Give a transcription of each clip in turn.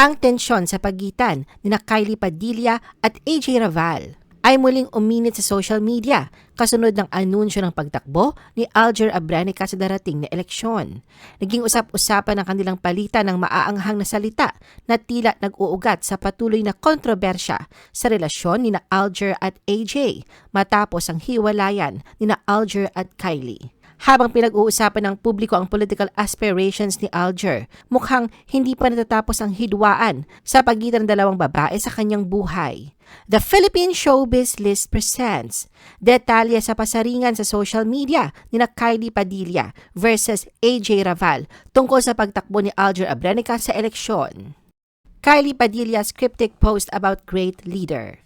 ang tensyon sa pagitan ni na Kylie Padilla at AJ Raval ay muling uminit sa social media kasunod ng anunsyo ng pagtakbo ni Alger Abrenica sa darating na eleksyon. Naging usap-usapan ng kanilang palitan ng maaanghang na salita na tila nag-uugat sa patuloy na kontrobersya sa relasyon ni na Alger at AJ matapos ang hiwalayan ni na Alger at Kylie. Habang pinag-uusapan ng publiko ang political aspirations ni Alger, mukhang hindi pa natatapos ang hidwaan sa pagitan ng dalawang babae sa kanyang buhay. The Philippine Showbiz List presents detalye sa pasaringan sa social media ni na Kylie Padilla versus AJ Raval tungkol sa pagtakbo ni Alger Abrenica sa eleksyon. Kylie Padilla's cryptic post about great leader.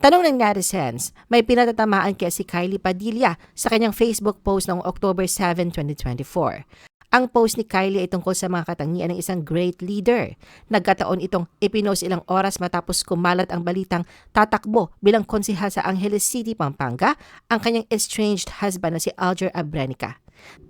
Tanong ng netizens, may pinatatamaan kaya si Kylie Padilla sa kanyang Facebook post noong October 7, 2024. Ang post ni Kylie ay tungkol sa mga katangian ng isang great leader. Nagkataon itong ipinost ilang oras matapos kumalat ang balitang tatakbo bilang konsihal sa Angeles City, Pampanga, ang kanyang estranged husband na si Alger Abrenica.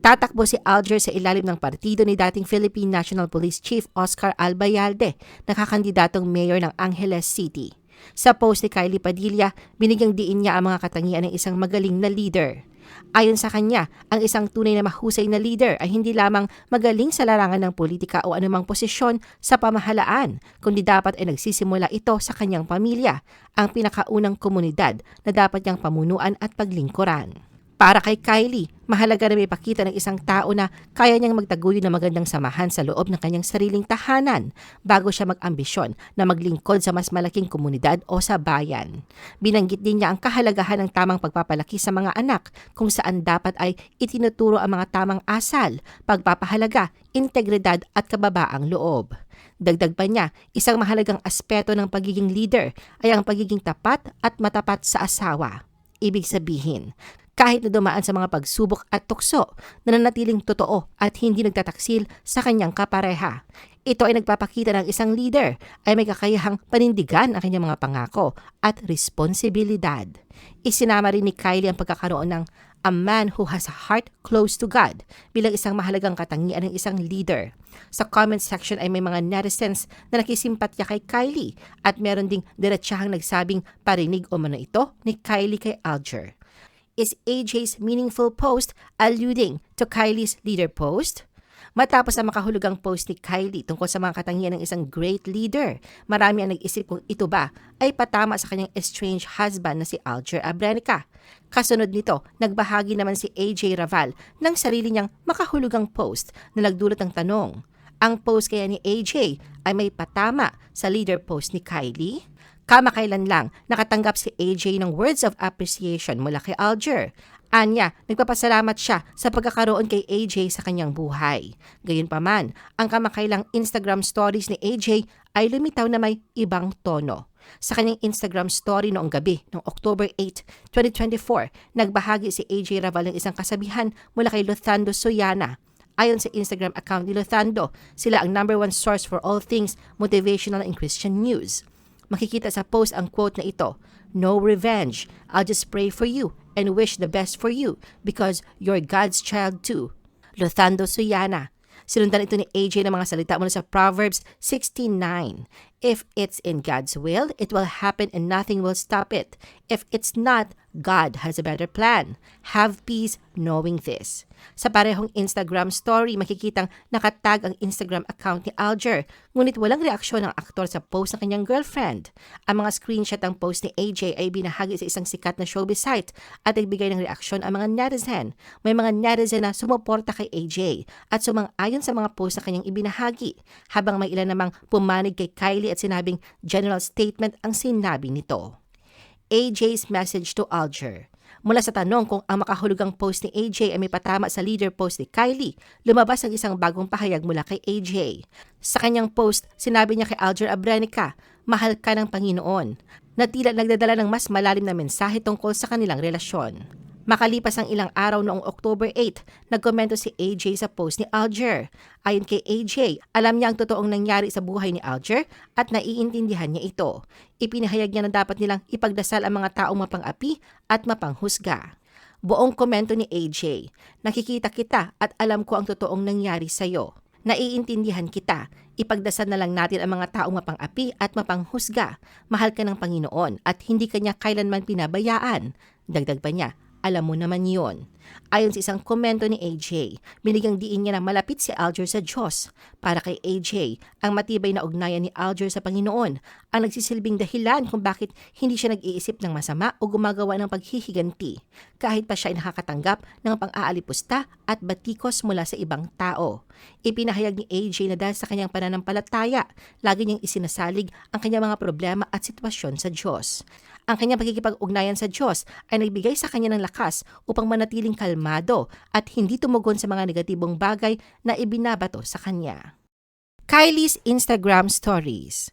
Tatakbo si Alger sa ilalim ng partido ni dating Philippine National Police Chief Oscar Albayalde, nakakandidatong mayor ng Angeles City. Sa post ni Kylie Padilla, binigyang diin niya ang mga katangian ng isang magaling na leader. Ayon sa kanya, ang isang tunay na mahusay na leader ay hindi lamang magaling sa larangan ng politika o anumang posisyon sa pamahalaan, kundi dapat ay nagsisimula ito sa kanyang pamilya, ang pinakaunang komunidad na dapat niyang pamunuan at paglingkuran. Para kay Kylie, mahalaga na may pakita ng isang tao na kaya niyang magtaguyod ng magandang samahan sa loob ng kanyang sariling tahanan bago siya mag-ambisyon na maglingkod sa mas malaking komunidad o sa bayan. Binanggit din niya ang kahalagahan ng tamang pagpapalaki sa mga anak kung saan dapat ay itinuturo ang mga tamang asal, pagpapahalaga, integridad at kababaang loob. Dagdag pa niya, isang mahalagang aspeto ng pagiging leader ay ang pagiging tapat at matapat sa asawa. Ibig sabihin, kahit na dumaan sa mga pagsubok at tukso, nananatiling totoo at hindi nagtataksil sa kanyang kapareha. Ito ay nagpapakita ng isang leader ay may kakayahang panindigan ang kanyang mga pangako at responsibilidad. Isinama rin ni Kylie ang pagkakaroon ng a man who has a heart close to God bilang isang mahalagang katangian ng isang leader. Sa comment section ay may mga netizens na nakisimpatya kay Kylie at meron ding diretsahang nagsabing parinig o mano ito ni Kylie kay Alger is AJ's meaningful post alluding to Kylie's leader post? Matapos ang makahulugang post ni Kylie tungkol sa mga katangian ng isang great leader, marami ang nag-isip kung ito ba ay patama sa kanyang estranged husband na si Alger Abrenica. Kasunod nito, nagbahagi naman si AJ Raval ng sarili niyang makahulugang post na nagdulot ng tanong, ang post kaya ni AJ ay may patama sa leader post ni Kylie? Kamakailan lang, nakatanggap si AJ ng words of appreciation mula kay Alger. Anya, nagpapasalamat siya sa pagkakaroon kay AJ sa kanyang buhay. Gayunpaman, ang kamakailang Instagram stories ni AJ ay lumitaw na may ibang tono. Sa kanyang Instagram story noong gabi noong October 8, 2024, nagbahagi si AJ Raval ng isang kasabihan mula kay Lothando Soyana. Ayon sa Instagram account ni Lothando, sila ang number one source for all things motivational and Christian news makikita sa post ang quote na ito, No revenge. I'll just pray for you and wish the best for you because you're God's child too. Lothando Suyana. Sinundan ito ni AJ ng mga salita mula sa Proverbs 16.9. If it's in God's will, it will happen and nothing will stop it. If it's not, God has a better plan. Have peace knowing this. Sa parehong Instagram story, makikitang nakatag ang Instagram account ni Alger, ngunit walang reaksyon ng aktor sa post ng kanyang girlfriend. Ang mga screenshot ng post ni AJ ay binahagi sa isang sikat na showbiz site at nagbigay ng reaksyon ang mga netizen. May mga netizen na sumuporta kay AJ at sumang-ayon sa mga post na kanyang ibinahagi, habang may ilan namang pumanig kay Kylie at sinabing general statement ang sinabi nito. AJ's message to Alger. Mula sa tanong kung ang makahulugang post ni AJ ay may patama sa leader post ni Kylie, lumabas ang isang bagong pahayag mula kay AJ. Sa kanyang post, sinabi niya kay Alger Abrenica, mahal ka ng Panginoon, na tila nagdadala ng mas malalim na mensahe tungkol sa kanilang relasyon. Makalipas ang ilang araw noong October 8, nagkomento si AJ sa post ni Alger. Ayon kay AJ, alam niya ang totoong nangyari sa buhay ni Alger at naiintindihan niya ito. Ipinahayag niya na dapat nilang ipagdasal ang mga taong mapang-api at mapanghusga. Buong komento ni AJ, nakikita kita at alam ko ang totoong nangyari sa iyo. Naiintindihan kita. Ipagdasal na lang natin ang mga taong mapang-api at mapanghusga. Mahal ka ng Panginoon at hindi kanya kailanman pinabayaan. Dagdag pa niya, alam mo naman yon. Ayon sa isang komento ni AJ, binigyang diin niya na malapit si Alger sa Diyos. Para kay AJ, ang matibay na ugnayan ni Alger sa Panginoon ang nagsisilbing dahilan kung bakit hindi siya nag-iisip ng masama o gumagawa ng paghihiganti. Kahit pa siya ay nakakatanggap ng pang-aalipusta at batikos mula sa ibang tao. Ipinahayag ni AJ na dahil sa kanyang pananampalataya, lagi niyang isinasalig ang kanyang mga problema at sitwasyon sa Diyos. Ang kanyang pagkikipag-ugnayan sa Diyos ay nagbigay sa kanya ng lakas upang manatiling kalmado at hindi tumugon sa mga negatibong bagay na ibinabato sa kanya. Kylie's Instagram Stories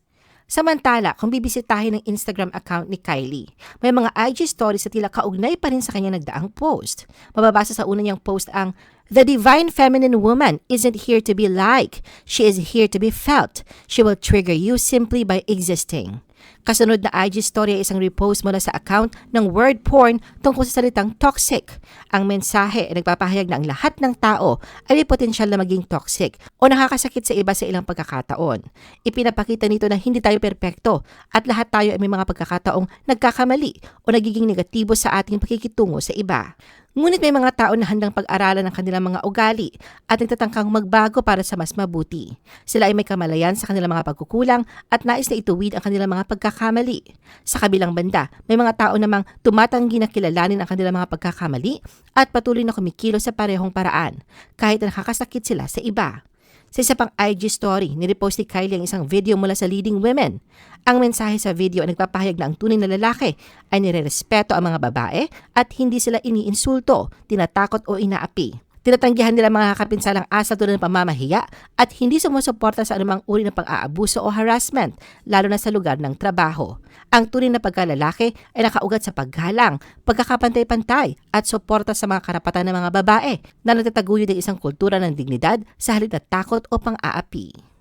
Samantala, kung bibisitahin ang Instagram account ni Kylie, may mga IG stories na tila kaugnay pa rin sa kanya nagdaang post. Mababasa sa una niyang post ang The divine feminine woman isn't here to be liked. She is here to be felt. She will trigger you simply by existing. Kasunod na IG story ay isang repost mula sa account ng word porn tungkol sa salitang toxic. Ang mensahe ay nagpapahayag na ang lahat ng tao ay may potensyal na maging toxic o nakakasakit sa iba sa ilang pagkakataon. Ipinapakita nito na hindi tayo perpekto at lahat tayo ay may mga pagkakataong nagkakamali o nagiging negatibo sa ating pakikitungo sa iba. Ngunit may mga tao na handang pag-aralan ng kanilang mga ugali at nagtatangkang magbago para sa mas mabuti. Sila ay may kamalayan sa kanilang mga pagkukulang at nais na ituwid ang kanilang mga pagkakamali. Sa kabilang banda, may mga tao namang tumatanggi na kilalanin ang kanilang mga pagkakamali at patuloy na kumikilo sa parehong paraan, kahit na nakakasakit sila sa iba. Sa isa pang IG story, nirepost ni Kylie ang isang video mula sa leading women. Ang mensahe sa video ay nagpapahayag na ang tunay na lalaki ay nirerespeto ang mga babae at hindi sila iniinsulto, tinatakot o inaapi. Tinatanggihan nila mga kapinsalang asa tulad ng pamamahiya at hindi sumusuporta sa anumang uri ng pang-aabuso o harassment, lalo na sa lugar ng trabaho. Ang tunay na pagkalalaki ay nakaugat sa paggalang, pagkakapantay-pantay at suporta sa mga karapatan ng mga babae na nagtataguyod ng isang kultura ng dignidad sa halip na takot o pang-aapi.